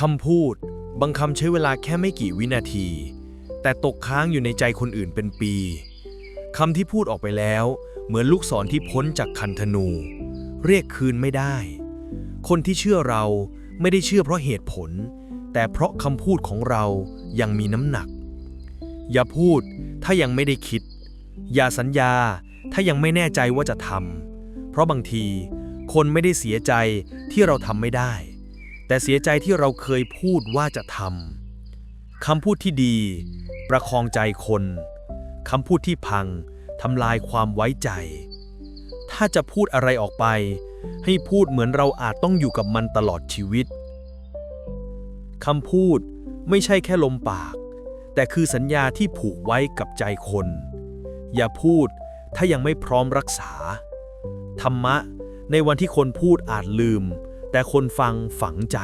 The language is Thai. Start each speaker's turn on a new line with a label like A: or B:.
A: คำพูด บางคำใช้เวลาแค่ไม่กี่วินาที แต่ตกค้างอยู่ในใจคนอื่นเป็นปีคำที่พูดออกไปแล้ว เหมือนลูกศรที่พ้นจากคันธนู เรียกคืนไม่ได้ คนที่เชื่อเราไม่ได้เชื่อเพราะเหตุผล แต่เพราะคำพูดของเรายังมีน้ำหนัก อย่าพูดถ้ายังไม่ได้คิด อย่าสัญญาถ้ายังไม่แน่ใจว่าจะทำเพราะบางที คนไม่ได้เสียใจที่เราทำไม่ได้ แต่เสียใจที่เราเคยพูดว่าจะทำคำพูดที่ดี ประคองใจคนคำพูดที่พังทำลายความไว้ใจ ถ้าจะพูดอะไรออกไป ให้พูดเหมือนเราอาจต้องอยู่กับมันตลอดชีวิตคำพูดไม่ใช่แค่ลมปาก แต่คือสัญญาที่ผูกไว้กับใจคน อย่าพูดถ้ายังไม่พร้อมรักษา ธรรมะในวันที่คนพูดอาจลืม แต่คนฟังฝังใจ